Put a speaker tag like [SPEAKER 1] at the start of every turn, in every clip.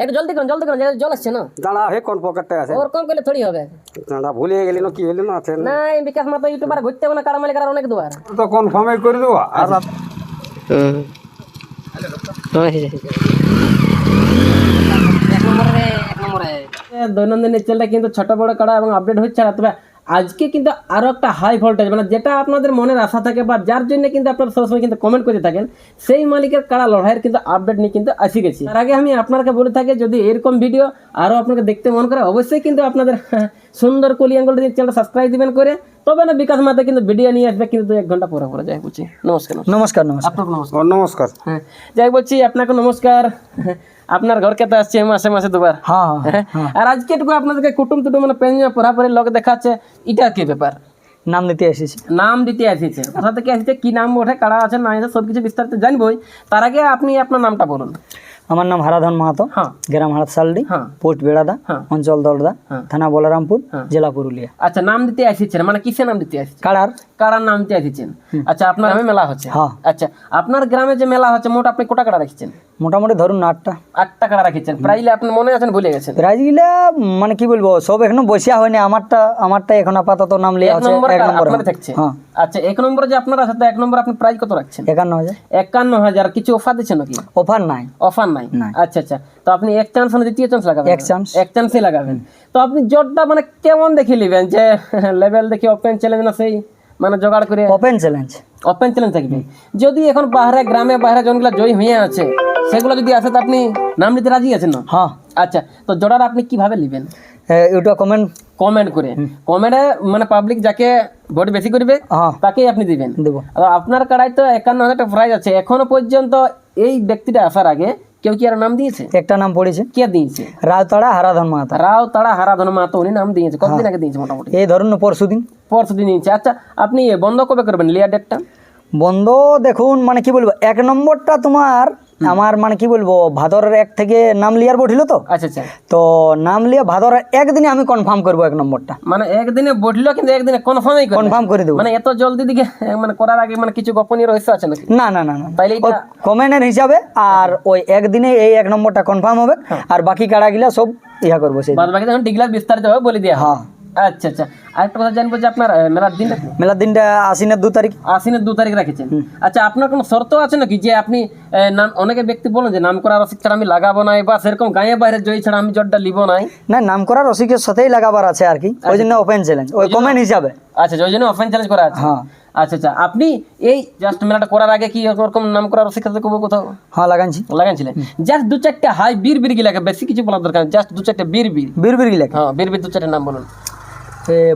[SPEAKER 1] একটু জলদি করুন জলদি করুন জল আসছে না।
[SPEAKER 2] দাঁড়া হে কোন পকেটটা আছে?
[SPEAKER 1] ওর করলে থোড়ি হবে।
[SPEAKER 2] দাঁড়া ভুলে গেলি না কি হইলি না আছে?
[SPEAKER 1] না এই বিকাশ মাতো ইউটিউবার ঘুরতে হবে না কাড়া অনেক দুয়ার।
[SPEAKER 2] তো কনফার্মে করে দেবো আর
[SPEAKER 1] এক নম্বরে এক নম্বরে। দৈনন্দিন চলটা কিন্তু ছোট বড় কাড়া এবং আপডেট হচ্ছে না তবে আজকে কিন্তু আরও একটা হাই ভোল্টেজ মানে যেটা আপনাদের মনের আশা থাকে বা যার জন্য কিন্তু আপনারা সবসময় কিন্তু কমেন্ট করতে থাকেন সেই মালিকের কাড়া লড়াইয়ের কিন্তু আপডেট নিয়ে কিন্তু আসি গেছি। তার আগে আমি আপনাকে বলে থাকি যদি এরকম ভিডিও আরও আপনাকে দেখতে মন করে অবশ্যই কিন্তু আপনাদের সুন্দর কলিয়াঙ্গল চ্যানেলটা সাবস্ক্রাইব দিবেন করে তবে না বিকাশ মাতে কিন্তু ভিডিও নিয়ে আসবে কিন্তু এক ঘণ্টা পরে পরে। যাই বলছি নমস্কার নমস্কার।
[SPEAKER 3] নমস্কার নমস্কার।
[SPEAKER 1] হ্যাঁ। যাই বলছি আপনাকে নমস্কার। আপনার ঘর কেতে আসছে মাসে মাসে দুবার।
[SPEAKER 3] হ্যাঁ হ্যাঁ
[SPEAKER 1] হ্যাঁ, আর আজকে একটু আপনাদেরকে কুটুম টুটুম মানে পেঞ্জা পড়াপড়ি লোক দেখাচ্ছে এটা কি ব্যাপার?
[SPEAKER 3] নাম দিতে এসেছে।
[SPEAKER 1] নাম দিতে এসেছে। কোথা থেকে এসেছে কি নাম ওঠে কারা আছে না আছে সবকিছু বিস্তারিত জানবই। তার আগে আপনি আপনার নামটা বলুন।
[SPEAKER 3] আমার নাম হারাধন মাহাতো
[SPEAKER 1] হ্যাঁ।
[SPEAKER 3] গ্রাম হাটসালডি
[SPEAKER 1] হ্যাঁ।
[SPEAKER 3] পোস্ট বেড়াদা
[SPEAKER 1] হ্যাঁ।
[SPEAKER 3] অঞ্চল দলদা। থানা বলরামপুর। জেলা পুরুলিয়া।
[SPEAKER 1] আচ্ছা নাম দিতে আসিছেন মানে কিসে নাম দিতে আসিছেন
[SPEAKER 3] কাড়ার
[SPEAKER 1] কারার নাম দিতে আসিছেন আচ্ছা আপনার গ্রামে মেলা হচ্ছে। আচ্ছা আপনার গ্রামে যে মেলা হচ্ছে মোট আপনি কোটা কাটা রাখছেন
[SPEAKER 3] মোটামুটি ধরুন আটটা।
[SPEAKER 1] আটটা কাটা রাখিছেন প্রাইলে আপনি মনে আছেন ভুলে গেছেন?
[SPEAKER 3] প্রাইজগুলা মানে কি বলব সব এখনও বসিয়া হয়নি আমারটা আমারটা এখন আপাতত নাম লিয়া আছে এক নম্বর
[SPEAKER 1] থাকছে আচ্ছা এক নম্বরে যে আপনার আছে তো এক নম্বর আপনি প্রাইস কত রাখছেন?
[SPEAKER 3] একান্ন হাজার।
[SPEAKER 1] একান্ন হাজার। কিছু অফার দিচ্ছেন নাকি?
[SPEAKER 3] অফার নাই।
[SPEAKER 1] অফার নাই। আচ্ছা আচ্ছা। তো আপনি এক চান্স না দ্বিতীয় চান্স লাগাবেন?
[SPEAKER 3] এক chance।
[SPEAKER 1] এক চান্সই লাগাবেন। তো আপনি মানে কেমন দেখে নেবেন যে লেভেল দেখি ওপেন চ্যালেঞ্জ না সেই মানে জোগাড় করে
[SPEAKER 3] ওপেন চ্যালেঞ্জ
[SPEAKER 1] ওপেন চ্যালেঞ্জ থাকবে। যদি এখন বাইরে গ্রামে বাইরে জনগুলো জয়ী হয়ে আছে সেগুলো যদি আসে তো আপনি নাম নিতে রাজি আছেন না?
[SPEAKER 3] হ্যাঁ।
[SPEAKER 1] আচ্ছা তো জোড়ার আপনি কীভাবে নেবেন?
[SPEAKER 3] কমেন্ট
[SPEAKER 1] কমেন্ট করে। কমেন্টে মানে পাবলিক যাকে ভোট বেশি করবে
[SPEAKER 3] হ্যাঁ।
[SPEAKER 1] তাকেই আপনি দিবেন।
[SPEAKER 3] দেবো।
[SPEAKER 1] আপনার কাড়াই তো একান্ন হাজার প্রাইজ আছে। এখনও পর্যন্ত এই ব্যক্তিটা আসার আগে কেউ কি আর নাম দিয়েছে
[SPEAKER 3] একটা নাম পড়েছে
[SPEAKER 1] কে দিয়েছে
[SPEAKER 3] রাজতাড়া হারাধন মাহাতো
[SPEAKER 1] রাও তারা হারাধন মাতো উনি নাম দিয়েছে কতদিন আগে দিয়েছে মোটামুটি
[SPEAKER 3] এই ধরুন পরশু দিন
[SPEAKER 1] পরশু দিন দিয়েছে আচ্ছা আপনি বন্ধ কবে করবেন লেয়ার ডেটটা
[SPEAKER 3] বন্ধ দেখুন মানে কি বলব এক নম্বরটা তোমার আমার মানে কি বলব ভাদরের এক থেকে নাম লিয়ার বঠিল তো?
[SPEAKER 1] আচ্ছা আচ্ছা।
[SPEAKER 3] তো নাম লিয়ে ভাদরের একদিনে আমি কনফার্ম করব এক নম্বরটা।
[SPEAKER 1] মানে একদিনে বসল কিন্তু একদিনে কনফার্মই
[SPEAKER 3] কনফার্ম করে দেবো।
[SPEAKER 1] মানে এত জলদি দিকে মানে করার আগে মানে কিছু গোপনীয় রহস্য আছে নাকি?
[SPEAKER 3] না না না না।
[SPEAKER 1] তাইলে
[SPEAKER 3] কমেন্টের হিসাবে আর ওই একদিনে এই এক নম্বরটা কনফার্ম হবে। আর বাকি কাড়াগুলা সব ইহা করব সেই
[SPEAKER 1] বাদ বাকি যখন ডিগলার বিস্তারিত হবে বলে হবে।
[SPEAKER 3] হ্যাঁ।
[SPEAKER 1] আচ্ছা আচ্ছা। আরেকটা কথা জানব যে আপনার মেলার দিনটা
[SPEAKER 3] মেলার দিনটা আশ্বিনের দু তারিখ।
[SPEAKER 1] আশ্বিনের দু তারিখ রেখেছেন। আচ্ছা আপনার কোনো শর্ত আছে নাকি যে আপনি নাম অনেকে ব্যক্তি বলেন যে নাম করা রসিক ছাড়া আমি লাগাবো নাই বা সেরকম গায়ে বাইরে জয়ী ছাড়া আমি জটটা লিবো নাই?
[SPEAKER 3] না নাম করা রসিকের সাথেই লাগাবার আছে আর কি। ওই জন্য ওপেন চ্যালেঞ্জ ওই কমেন্ট হিসাবে।
[SPEAKER 1] আচ্ছা ওই জন্য অফেন চ্যালেঞ্জ করা আছে।
[SPEAKER 3] হ্যাঁ।
[SPEAKER 1] আচ্ছা আচ্ছা আপনি এই জাস্ট মেলাটা করার আগে কি ওরকম নাম করা রসিক সাথে কবো কোথাও?
[SPEAKER 3] হ্যাঁ লাগানছি
[SPEAKER 1] লাগাইছিলেন। জাস্ট দু চারটে হাই বীর বীর লাগে বেশি কিছু বলার দরকার জাস্ট দু চারটে বীর বীর
[SPEAKER 3] বীর বীর গিলা
[SPEAKER 1] হ্যাঁ বীর বীর দু চারটে নাম বলুন।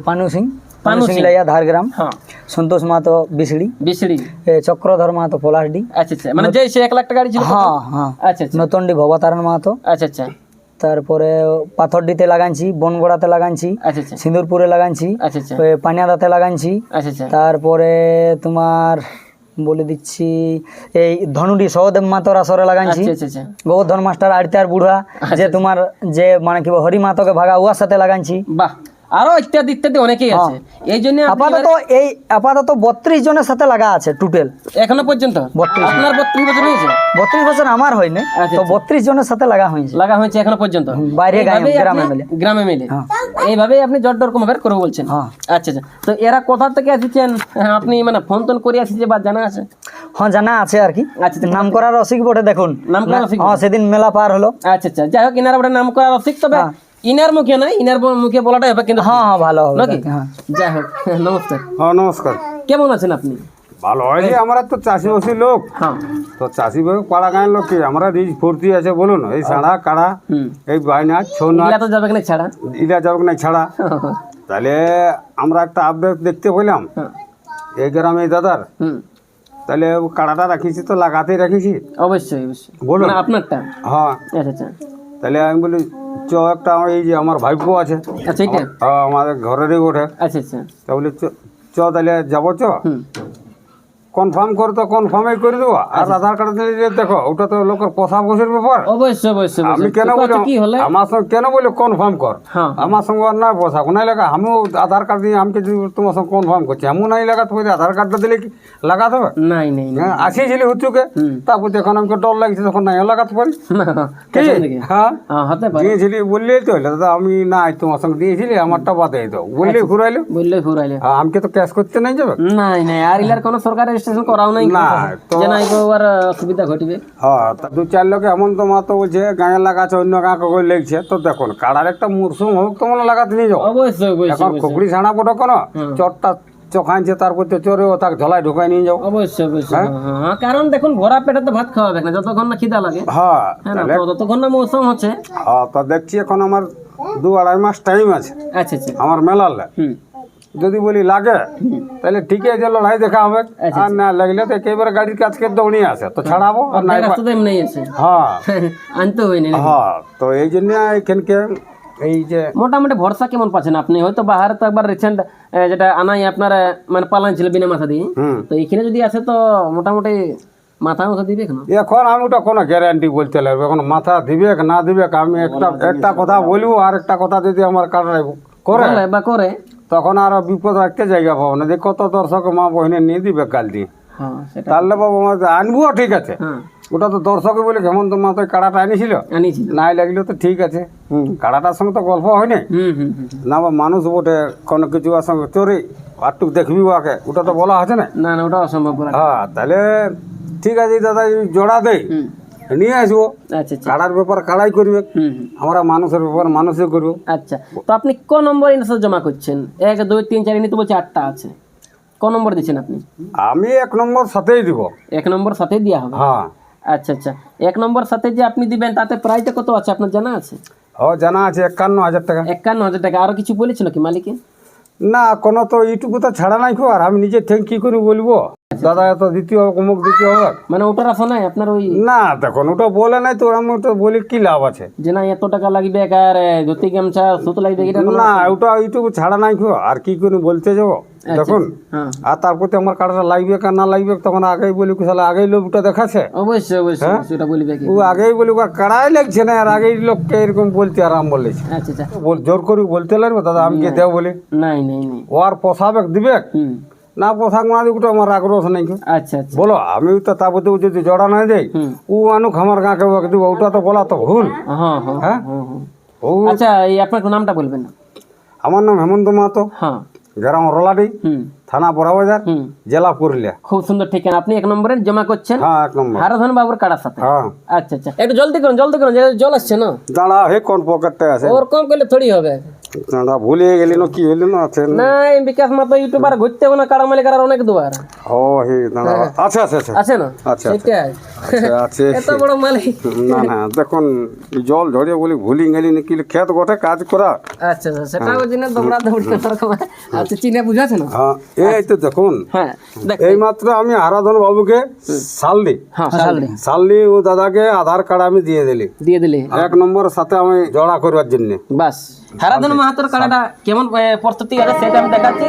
[SPEAKER 3] পানু সিং। পানু সিং। লাইয়া ধারগ্রাম।
[SPEAKER 1] হ্যাঁ।
[SPEAKER 3] সন্তোষ মাহাতো বিসড়ি।
[SPEAKER 1] বিশড়ি
[SPEAKER 3] এ চক্রধর মাহাতো পলাশডি।
[SPEAKER 1] আচ্ছা আচ্ছা। মানে যে সে এক লাখ টাকা গাড়ি ছিল
[SPEAKER 3] হ্যাঁ হ্যাঁ।
[SPEAKER 1] আচ্ছা আচ্ছা।
[SPEAKER 3] নতন্ডি ভবতারণ মাহাতো।
[SPEAKER 1] আচ্ছা আচ্ছা।
[SPEAKER 3] তারপরে পাথরডিতে লাগানছি বনগড়াতে লাগানছি
[SPEAKER 1] আচ্ছা আচ্ছা।
[SPEAKER 3] সিঁদুরপুরে লাগানছি
[SPEAKER 1] আচ্ছা
[SPEAKER 3] পানিয়াদাতে লাগানছি। তারপরে তোমার বলে দিচ্ছি এই ধনুডি সহদেব মাতর আসরে
[SPEAKER 1] আচ্ছা
[SPEAKER 3] গোবর্ধন মাস্টার আড়িতার বুড়া যে তোমার যে মানে কি হরি মাতকে ভাগা উয়ার সাথে লাগানছি।
[SPEAKER 1] বাহ। আরও ইত্যাদি ইত্যাদি অনেকেই আছে। এই জন্য
[SPEAKER 3] আপাতত এই আপাতত বত্রিশ জনের সাথে লাগা আছে টোটাল
[SPEAKER 1] এখনও পর্যন্ত?
[SPEAKER 3] 32
[SPEAKER 1] আপনার বত্রিশ বছর হয়েছে?
[SPEAKER 3] বত্রিশ বছর আমার হয়নি
[SPEAKER 1] আচ্ছা,
[SPEAKER 3] তো বত্রিশ জনের সাথে লাগা হয়েছে।
[SPEAKER 1] লাগা হয়েছে এখনও পর্যন্ত?
[SPEAKER 3] বাইরে গায়ে- গ্রামে মিলে।
[SPEAKER 1] গ্রামে মিলে।
[SPEAKER 3] হ্যাঁ।
[SPEAKER 1] এইভাবেই আপনি জট রকম ভাবে করব বলছেন?
[SPEAKER 3] হ্যাঁ।
[SPEAKER 1] আচ্ছা আচ্ছা। তো এরা কোথা থেকে আসছেন হ্যাঁ, আপনি মানে ফোন টোন করে আসছে বা জানা আছে?
[SPEAKER 3] হ্যাঁ জানা আছে আর কি।
[SPEAKER 1] আচ্ছা
[SPEAKER 3] নাম করার রসিক বটে দেখুন।
[SPEAKER 1] নাম করা রসিক
[SPEAKER 3] হ্যাঁ সেদিন মেলা পার হলো।
[SPEAKER 1] আচ্ছা আচ্ছা। যাই হোক ইনার বটে নাম করা রসিক তবে।
[SPEAKER 3] হ্যাঁ।
[SPEAKER 1] ইনার মুখে নাই ইনার মুখে বলাটাই হবে কিন্তু
[SPEAKER 3] হ্যাঁ হ্যাঁ ভালো হবে
[SPEAKER 1] নাকি?
[SPEAKER 3] হ্যাঁ।
[SPEAKER 1] যাই হোক নমস্কার।
[SPEAKER 2] হ্যাঁ নমস্কার।
[SPEAKER 1] কেমন আছেন আপনি?
[SPEAKER 2] ভালো হয় যে আমরা তো চাষিবাসী লোক।
[SPEAKER 1] হ্যাঁ।
[SPEAKER 2] তো চাষি ভাই পাড়া গাঁয়ের লোক কি? আমরা রিচ ফুর্তি আছে বলুন। এই সাড়া কাড়া এই বাইনাচ ছৌ নাচ
[SPEAKER 1] এগুলা তো যাবে কিনা ছাড়া?
[SPEAKER 2] ইলা যাবে না ছাড়া? তাহলে আমরা একটা আপডেট দেখতে পেলাম।
[SPEAKER 1] হ্যাঁ।
[SPEAKER 2] এই গ্রামে দাদার। তাহলে কাড়াটা রাখিছি তো লাগাতেই রাখিছি?
[SPEAKER 1] অবশ্যই অবশ্যই।
[SPEAKER 2] বলুন।
[SPEAKER 1] মানে আপনারটা?
[SPEAKER 2] হ্যাঁ।
[SPEAKER 1] আচ্ছা আচ্ছা।
[SPEAKER 2] তাহলে আমি বলি চ একটা আমার এই যে আমার ভাইপো আছে।
[SPEAKER 1] আচ্ছা
[SPEAKER 2] হ্যাঁ, আমাদের ঘরেরই ওঠে।
[SPEAKER 1] আচ্ছা আচ্ছা।
[SPEAKER 2] তা বলি চ তাহলে যাব চ? কনফার্ম করে তো কনফার্মই করে দেবো। আর আধার কার্ড দিলে যে দেখো ওটা তো লোকের পোষা বসের ব্যাপার।
[SPEAKER 1] অবশ্যই অবশ্যই
[SPEAKER 2] আমি কেন বলি
[SPEAKER 1] আচ্ছা, কি হলে?
[SPEAKER 2] আমার সঙ্গে কেন বলি কনফার্ম কর।
[SPEAKER 1] হ্যাঁ।
[SPEAKER 2] আমার সঙ্গে আর না বসা কোনাই লাগা আমিও আধার কার্ড দিয়ে আমাকে যদি তোমার সঙ্গে কনফার্ম করছি। এমন নাই লাগা তুমি আধার কার্ডটা দিলে কি লাগাতে হবে?
[SPEAKER 1] নাই নাই নাই।
[SPEAKER 2] হ্যাঁ আসিয়েছিলি হুচুকে।
[SPEAKER 1] হুম।
[SPEAKER 2] তারপর যখন আমাকে ডর লাগছে তখন নাই লাগাতে পারি। হ্যাঁ
[SPEAKER 1] হ্যাঁ, হতে পারে।
[SPEAKER 2] দিয়েছিলি বললেই তো হলো। দাদা আমি না তোমার সঙ্গে। দিয়েছিলি আমারটা বাদে দাও। বললেই ঘুরাইলো।
[SPEAKER 1] বললে ঘুরাইলে।
[SPEAKER 2] আমাকে তো ক্যাশ করতে নাই যাবে?
[SPEAKER 1] নাই নাই। আর ইলার কোনো সরকার রেজিস্ট্রেশন করাও নাই
[SPEAKER 2] না, তো-
[SPEAKER 1] যে নাই গো অসুবিধা ঘটবে।
[SPEAKER 2] হ্যাঁ তা দু চার লোকে এমন তো মাতো বলছে গায়ে লাগাচ্ছে অন্য গাঁকে করে লেগছে। তো দেখুন কাড়ার একটা মরশুম হোক তো মনে লাগাতে নিয়ে যাও।
[SPEAKER 1] অবশ্যই
[SPEAKER 2] এখন। খুকড়ি ছাড়া পড়ো কেন? চটটা চোখাইছে তারপর তো চোরে ও তাকে ঝোলায় ঢুকাই নিয়ে যাও।
[SPEAKER 1] অবশ্যই অবশ্যই হ্যাঁ, হ্যাঁ, কারণ দেখুন ভরা পেটে তো ভাত খাওয়াবে না যতক্ষণ না খিদা লাগে।
[SPEAKER 2] হ্যাঁ
[SPEAKER 1] হ্যাঁ তো ততক্ষণ না মৌসুম হচ্ছে।
[SPEAKER 2] হ্যাঁ তা দেখছি এখন আমার দু আড়াই মাস টাইম আছে।
[SPEAKER 1] আচ্ছা আচ্ছা।
[SPEAKER 2] আমার মেলালে
[SPEAKER 1] হুম।
[SPEAKER 2] যদি বলি লাগে তাহলে ঠিক আছে লড়াই দেখা হবে।
[SPEAKER 1] আচ্ছা,
[SPEAKER 2] আর না লাগলে তো একেবারে গাড়ির কাছকে দৌড়িয়ে আসে তো ছাড়াবো আর নাই হ্যাঁ।
[SPEAKER 1] আনতে হয়নি
[SPEAKER 2] হ্যাঁ তো এই জন্য এখানকে এই যে
[SPEAKER 1] মোটামুটি ভরসা কেমন পাচ্ছেন আপনি? হয়তো বাহারে তো একবার রিসেন্ট যেটা আনাই আপনার মানে পালান ছিল বিনা মাথা দিয়ে। তো এখানে যদি আসে তো মোটামুটি মাথা মাথা দিবে কেন?
[SPEAKER 2] এখন আমি ওটা কোনো গ্যারান্টি বলতে লাগবে এখন মাথা দিবে না দিবে আমি একটা একটা কথা বলব আর একটা কথা যদি আমার কাটাই করে।
[SPEAKER 1] বা করে
[SPEAKER 2] তখন আর বিপদ রাখতে জায়গা পাবো না। যে কত দর্শক মা বহিনে নিয়ে দিবে কাল দিয়ে
[SPEAKER 1] হ্যাঁ
[SPEAKER 2] তাহলে বাবু আমার আনব ঠিক আছে।
[SPEAKER 1] হ্যাঁ।
[SPEAKER 2] ওটা তো দর্শকে বলে হেমন্ত মাথায় কাড়াটা আনিছিল। নাই লাগলেও তো ঠিক আছে।
[SPEAKER 1] হুম।
[SPEAKER 2] কাড়াটার সঙ্গে তো গল্প হয় নাই। না বা মানুষ বটে কোনো কিছু সঙ্গে চোরে আরটুক দেখবি ওকে ওটা তো বলা আছে না।
[SPEAKER 1] না না ওটা অসম্ভব
[SPEAKER 2] হ্যাঁ তাহলে ঠিক আছে দাদা জোড়া
[SPEAKER 1] হুম।
[SPEAKER 2] নিয়ে আসব।
[SPEAKER 1] আচ্ছা আচ্ছা।
[SPEAKER 2] কাড়ার ব্যাপার কাড়াই করবে। আমরা মানুষের ব্যাপার মানুষই করব।
[SPEAKER 1] আচ্ছা তো আপনি ক নম্বর ইনসার জমা করছেন? এক দুই তিন চার তো বলছে আটটা আছে। ক নম্বর দিচ্ছেন আপনি?
[SPEAKER 2] আমি এক নম্বর সাথেই দিব।
[SPEAKER 1] এক নম্বর সাথেই দেওয়া হবে?
[SPEAKER 2] হ্যাঁ।
[SPEAKER 1] আচ্ছা আচ্ছা। এক নম্বর সাথে যে আপনি দিবেন তাতে প্রাইসটা কত আছে? আপনার জানা আছে?
[SPEAKER 2] ও জানা আছে একান্ন হাজার টাকা।
[SPEAKER 1] একান্ন হাজার টাকা। আরও কিছু বলেছিল কি মালিকে?
[SPEAKER 2] না কোনো তো ইউটিউবে তো ছাড়া নাই আর আমি নিজে থেকে কি করে বলব। দাদা এত দিতে হবে অমুক দিতে হবে
[SPEAKER 1] মানে ওটার আশা নাই? আপনার ওই
[SPEAKER 2] না দেখুন ওটা বলে নাই তো আমি ওটা বলি কি লাভ আছে?
[SPEAKER 1] যে না এত টাকা লাগবে আর ধুতি গামছা সুত লাগবে এটা
[SPEAKER 2] না ওটা ইউটিউব ছাড়া নাই আর কি করে বলতে যাব? দেখুন
[SPEAKER 1] হ্যাঁ।
[SPEAKER 2] আর তারপর আমার কাটাটা লাগবে কি না লাগবে তখন আগেই বলি কুশালা আগেই লোকটা দেখাচ্ছে?
[SPEAKER 1] অবশ্যই বলবে
[SPEAKER 2] ও আগেই বলি আর কাড়াই লাগছে না আর আগেই লোককে এরকম বলতে আরাম বলেছে
[SPEAKER 1] আচ্ছা আচ্ছা।
[SPEAKER 2] বল- জোর করে বলতে লাগবে দাদা আমি কে দেও বলি?
[SPEAKER 1] নাই নাই নাই।
[SPEAKER 2] ও আর পোষাবে দিবে?
[SPEAKER 1] হুম।
[SPEAKER 2] না পোশাক না দিক আমার আগ্রহ নাই
[SPEAKER 1] আচ্ছা আচ্ছা।
[SPEAKER 2] বলো আমি তো তো যদি জড়া নাই দেই ও আনুক আমার গাঁকে দিব ওটা তো বলা তো ভুল।
[SPEAKER 1] হ্যাঁ হ্যাঁ
[SPEAKER 2] হ্যাঁ
[SPEAKER 1] হ্যাঁ, আচ্ছা এই আপনার নামটা বলবেন না?
[SPEAKER 2] আমার নাম হেমন্ত মাহাতো।
[SPEAKER 1] হ্যাঁ।
[SPEAKER 2] গ্রাম রলাডি থানা বড়াবাজার জেলা পুরুলিয়া।
[SPEAKER 1] খুব সুন্দর ঠিকানা। আপনি এক নম্বরে জমা করছেন?
[SPEAKER 2] হ্যাঁ এক নম্বর।
[SPEAKER 1] হারাধন বাবুর কাটার সাথে?
[SPEAKER 2] হ্যাঁ।
[SPEAKER 1] আচ্ছা আচ্ছা। একটু জলদি করুন জলদি করুন জল আসছে না।
[SPEAKER 2] দাঁড়া হে কোন পকেটটা আছে?
[SPEAKER 1] ওর কম করলে থোড়ি হবে।
[SPEAKER 2] দাঁড়া ভুলিয়ে গেলি না কি হইলি না আছে
[SPEAKER 1] না? এই বিকাশ মাতো ইউটিউবার ঘুরতে না কাড়া মালিক আর অনেক দুয়ার।
[SPEAKER 2] ও হে দাঁড়া আচ্ছা আচ্ছা আচ্ছা
[SPEAKER 1] আছে না?
[SPEAKER 2] আচ্ছা, আচ্ছা আছে
[SPEAKER 1] এত বড় মালিক।
[SPEAKER 2] না না দেখুন জল ঝরিয়ে বলি ভুলি গেলি না কি ক্ষেত গোটে কাজ করা।
[SPEAKER 1] আচ্ছা আচ্ছা সেটা ওই জন্য দৌড়া দৌড়ি আচ্ছা চিনে বুঝাছে না?
[SPEAKER 2] হ্যাঁ এই তো দেখুন
[SPEAKER 1] হ্যাঁ
[SPEAKER 2] এই মাত্র আমি আরাধন বাবুকে
[SPEAKER 1] হ্যাঁ
[SPEAKER 2] ও দাদাকে আধার কার্ড আমি দিয়ে দিলি।
[SPEAKER 1] দিয়ে দিলে।
[SPEAKER 2] এক নম্বরের সাথে আমি জড়া করবার জন্য।
[SPEAKER 1] বাস। হারাধন মাহাতোর কাড়াটা কেমন প্রস্তুতি আছে সেটা আমি দেখাচ্ছি।